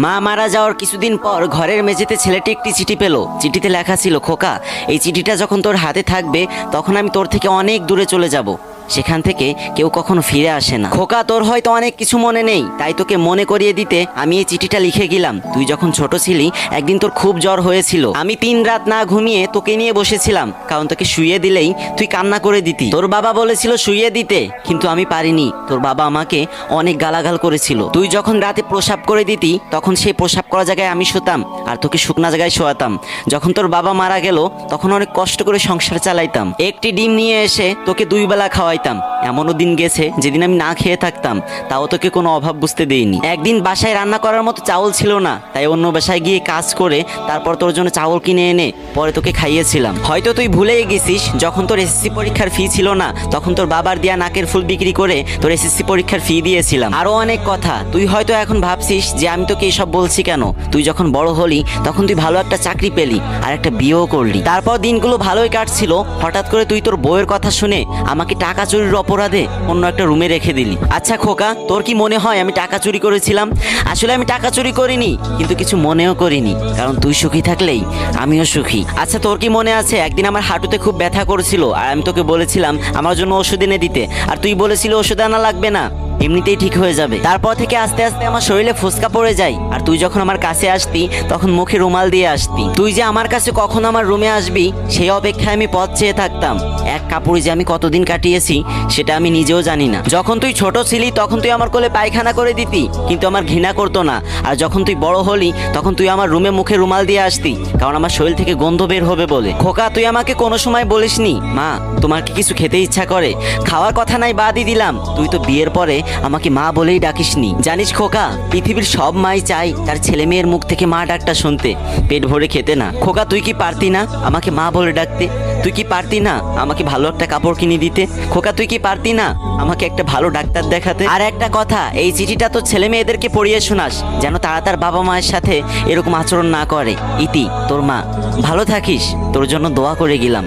মা মারা যাওয়ার কিছুদিন পর ঘরের মেঝেতে ছেলেটি একটি চিঠি পেল। চিঠিতে লেখা ছিল, খোকা, এই চিঠিটা যখন তোর হাতে থাকবে, তখন আমি তোর থেকে অনেক দূরে চলে যাব। সেখান থেকে কেউ কখনো ফিরে আসে না। খোকা, তোর হয়তো অনেক কিছু মনে নেই। তাই তোকে মনে করিয়ে দিতে আমি এই চিঠিটা লিখে গেলাম। তুই যখন ছোট ছিলি, একদিন তোর খুব জ্বর হয়েছিল। আমি তিন রাত না ঘুমিয়ে তোকে নিয়ে বসেছিলাম, কারণ তোকে শুয়ে দিলেই তুই কান্না করে দিতি। তোর বাবা বলেছিল শুয়ে দিতে, কিন্তু আমি পারিনি। তোর বাবা আমাকে অনেক গালাগাল করেছিল। তুই যখন রাতে প্রসাব করে দিতি, তখন সেই প্রসাব করা জায়গায় আমি শুতাম, আর তোকে শুকনা জায়গায় শোয়াতাম। যখন তোর বাবা মারা গেল, তখন অনেক কষ্ট করে সংসার চালাইতাম। একটি ডিম নিয়ে এসে তোকে দুই বেলা খাওয়াইতাম। এমনও দিন গেছে, যেদিন আমি না খেয়ে থাকতাম, তাও তোকে কোনো অভাব বুঝতে দেইনি। একদিন বাসায় রান্না করার মতো চাউল ছিল না, তাই অন্য বাসায় গিয়ে কাজ করে তারপর তোর জন্য চাউল কিনে এনে পরে তোকে খাইয়েছিলাম। হয়তো তুই ভুলেই গেছিস, যখন তোর এসএসসি পরীক্ষার ফি ছিল না, তখন তোর বাবার দেয়া নাকের ফুল বিক্রি করে তোর এসএসসি পরীক্ষার ফি দিয়েছিলাম। আরও অনেক কথা, তুই হয়তো এখন ভাবছিস যে আমি তোকে এসব বলছি কেন? তুই যখন বড় হলি, তখন তুই ভালো একটা চাকরি পেলি আর একটা বিয়েও করলি। তারপর দিনগুলো ভালোই কাটছিল, হঠাৎ করে তুই তোর বউয়ের কথা শুনে আমাকে টাকা চুরির অপরাধে অন্য একটা রুমে রেখে দিলি। আচ্ছা খোকা, তোর কি মনে হয় আমি টাকা চুরি করেছিলাম? আসলে আমি টাকা চুরি করিনি, কিন্তু কিছু মনেও করিনি, কারণ তুই সুখী থাকলেই আমিও সুখী। আচ্ছা তোর কি মনে আছে, একদিন আমার হাঁটুতে খুব ব্যথা করেছিল, আর আমি তোকে বলেছিলাম আমার জন্য ওষুধ এনে দিতে, আর তুই বলেছিলি ওষুধ আনা লাগবে না। এমনিতেই ঠিক হয়ে যাবে। তারপর থেকে আস্তে আস্তে আমার শরীরে ফুসকা পড়ে যায়। আর তুই যখন আমার কাছে আসতি, তখন মুখে রুমাল দিয়ে আসতি। তুই যে আমার কাছে কখন আমার রুমে আসবি, সেই অপেক্ষায় আমি পথ চেয়ে থাকতাম। এক কাপড়ে যে আমি কতদিন কাটিয়েছি, সেটা আমি নিজেও জানি না। যখন তুই ছোট ছিলি, তখন তুই আমার কোলে পায়খানা করে দিতি, কিন্তু আমার ঘৃণা করতো না। আর যখন তুই বড় হলি, তখন তুই আমার রুমে মুখে রুমাল দিয়ে আসতি, কারণ আমার শরীর থেকে গন্ধ বের হবে বলে। খোকা, তুই আমাকে কোনো সময় বলিসনি? মা, তোমার কি কিছু খেতে ইচ্ছা করে? খাওয়ার কথা নাই, বাদই দিলাম। তুই তো বিয়ের পরে আমাকে মা বলেই ডাকিসনি। জানিস খোকা, পৃথিবীর সব মাই চাই তার ছেলে মেয়ের মুখ থেকে মা ডাকটা শুনতে। পেট ভরে খেতে না। খোকা, তুই কি পারতি না আমাকে মা বলে ডাকতে? তুই কি পারতি না আমাকে ভালো একটা কাপড় কিনে দিতে? খোকা, তুই কি পারতি না আমাকে একটা ভালো ডাক্তার দেখাতে? আর একটা কথা, এই চিঠিটা তো ছেলে মেয়েদেরকে পড়িয়ে শোনাস, যেন তারা তার বাবা মায়ের সাথে এরকম আচরণ না করে। ইতি, তোর মা, ভালো থাকিস, তোর জন্য দোয়া করে গেলাম।